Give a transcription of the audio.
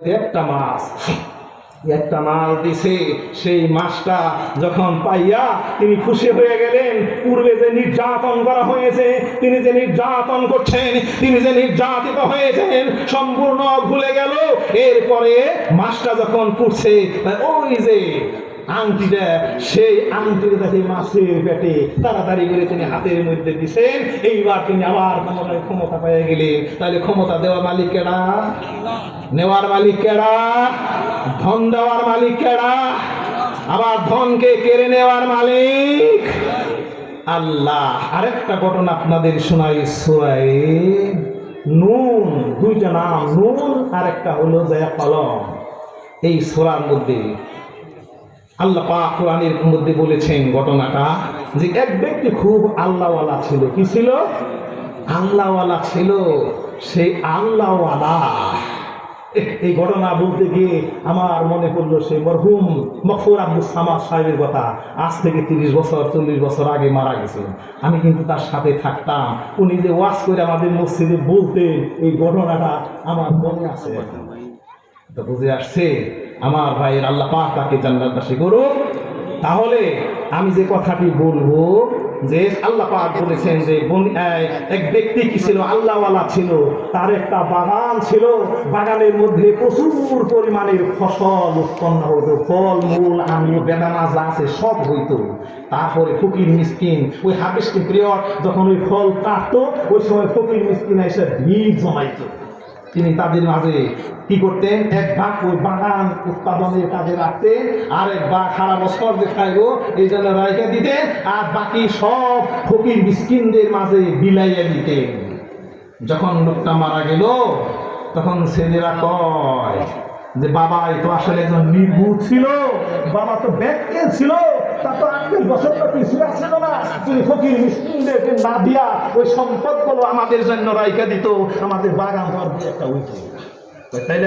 একটা মাছ। একটা মাছ দিছে, সেই মাছটা যখন পাইয়া তিনি খুশি হয়ে গেলেন, পূর্বে যে নির্যাতন করা হয়েছে, তিনি যে নির্যাতন করছেন, তিনি যে নির্যাতিত হয়েছেন, সম্পূর্ণ ভুলে গেল। এরপরে মাছটা যখন পুড়ছে ওই যে আংটিটা সেই আংটিটা দেখে মাছের পেটে তাড়াতাড়ি করে তিনি হাতের মধ্যে দিছেন। এইবার তিনি আবার ক্ষমতায় ক্ষমতা পেয়ে গেলেন। তাহলে ক্ষমতা দেওয়ার মালিক কেডা? নেওয়ার মালিক কেডা? ধন দেওয়ার মালিক কেডা? আবার ধনকে কেড়ে নেওয়ার মালিক? আল্লাহ, আরেকটা ঘটনা আপনাদের শোনাই সুরাই নুন, দুইটা নাম, নুন, আরেকটা হলো জয়া কলম। এই সোরার মধ্যে আল্লাহ পাক কোরআনের মধ্যে বলেছেন ঘটনাটা যে এক ব্যক্তি খুব আল্লাহওয়ালা ছিল। কি ছিল? আল্লাহওয়ালা ছিল। সেই আল্লাহওয়ালা। এই ঘটনা বলতে গিয়ে আমার মনে পড়ল সেই মরহুম মকফুর আব্দুল সামাদ সাহেবের কথা। আজ থেকে তিরিশ বছর, চল্লিশ বছর আগে মারা গেছে আমি কিন্তু তার সাথে থাকতাম। উনি যে ওয়াজ করে আমাদের মসজিদে বলতেন, এই ঘটনাটা আমার মনে আছে। বুঝে আসছে আমার ভাইয়ের আল্লাহ পাক তাকে জান্নাতবাসী করুক। তাহলে আমি যে কথাটি বলব, যে আল্লাহ পাক বলেছেন যে এক ব্যক্তি কি ছিল? আল্লাহওয়ালা ছিল। তার একটা বাগান ছিল। বাগানের মধ্যে প্রচুর পরিমাণের ফসল উৎপন্ন হতো। ফল মূল আম বেদানা যা আছে সব হইতো। তারপরে ফকির মিসকিন, ওই হার্ভেস্টিং পিরিয়ড যখন ওই ফল কাটতো, ওই সময় ফকির মিসকিন এসে ভিড় জমাইতো। তিনি তাদের মাঝে কি করতেন? এক ভাগ ওই বাগান উৎপাদনের কাজে রাখতেন আর এক ভাগ সারা বছর দেখাইব, এই জন্য রায়কা দিতেন আর বাকি সব ফকির মিসকিনদের মাঝে বিলাইয়া দিতেন। যখন লোকটা মারা গেল, তখন ছেলেরা কয় যে, বাবা, এ তো আসলে একজন নির্ভুল ছিল। বাবা তো ব্যাংকে ছিল। তা তো আটত্রিশ বছর তো কিছু ছিল না। তুমি ফকির মিসকিনদেরকে না দিয়া ওই সম্পদগুলো আমাদের জন্য রাইকা দিত, আমাদের বাগান ঘর একটা উঠে তাইলে